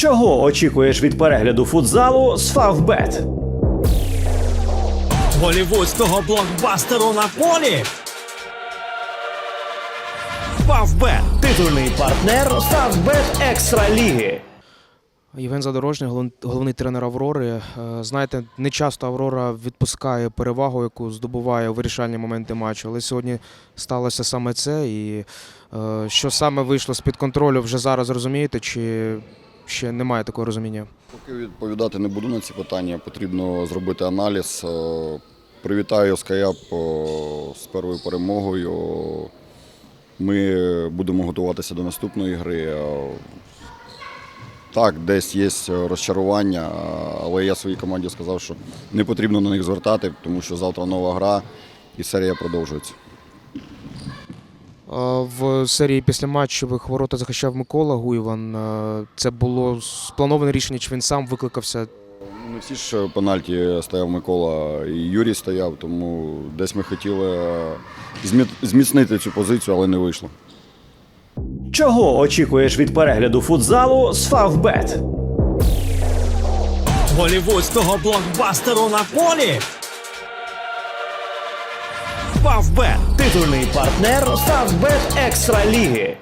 Чого очікуєш від перегляду футзалу з Фавбет? голівудського блокбастеру на полі. Фавбет Титульний партнер Фавбет Екстра Ліги. Євген Задорожній, головний тренер Аврори. Е, Знаєте, не часто Аврора відпускає перевагу, яку здобуває у вирішальні моменти матчу. Але сьогодні сталося саме це. І е, що саме вийшло з-під контролю, вже зараз розумієте, чи ще немає такого розуміння? Поки відповідати не буду на ці питання, потрібно зробити аналіз. Е, Привітаю Скаяп з першою перемогою. Ми будемо готуватися до наступної гри. Е, Так, десь є розчарування, але я своїй команді сказав, що не потрібно на них звертати, тому що завтра нова гра і серія продовжується. Е, В серії після матчових ворота захищав Микола Гуйван. Е, Це було сплановане рішення, чи він сам викликався Ну, Не всі ж пенальті стояв Микола і Юрій стояв, тому десь ми хотіли е, зміцнити цю позицію, але не вийшло. Чого очікуєш від перегляду футзалу з Фавбет? голівудського блокбастеру на полі. Фавбет Титульний партнер Фавбет Екстра Ліги.